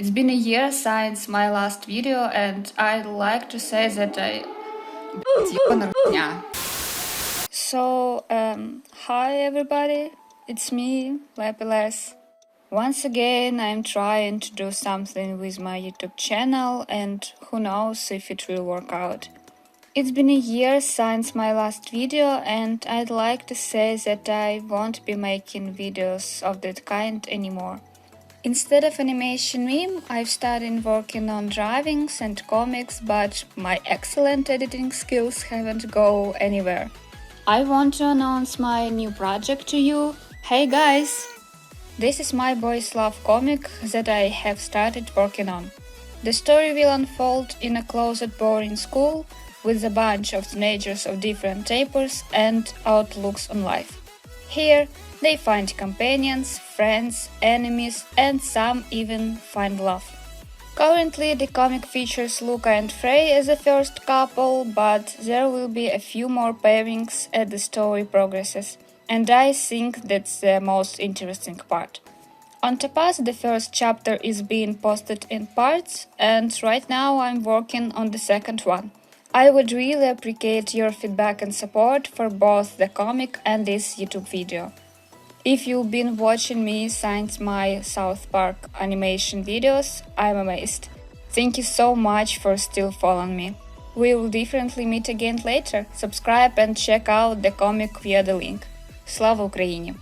It's been a year since my last video and I'd like to say that I... So, um, hi everybody, it's me, Lapilas. Once again, I'm trying to do something with my YouTube channel and who knows if it will work out. It's been a year since my last video and I'd like to say that I won't be making videos of that kind anymore. Instead of animation meme, I've started working on drawings and comics, but my excellent editing skills haven't go anywhere. I want to announce my new project to you. Hey guys! This is my boys love comic that I have started working on. The story will unfold in a closed boarding school with a bunch of teenagers of different tapers and outlooks on life. Here, they find companions, friends, enemies, and some even find love. Currently, the comic features Luca and Frey as the first couple, but there will be a few more pairings as the story progresses, and I think that's the most interesting part. On Topaz, the first chapter is being posted in parts, and right now I'm working on the second one. I would really appreciate your feedback and support for both the comic and this YouTube video. If you've been watching me since my South Park animation videos, I'm amazed. Thank you so much for still following me. We will definitely meet again later. Subscribe and check out the comic via the link. Слава Україні!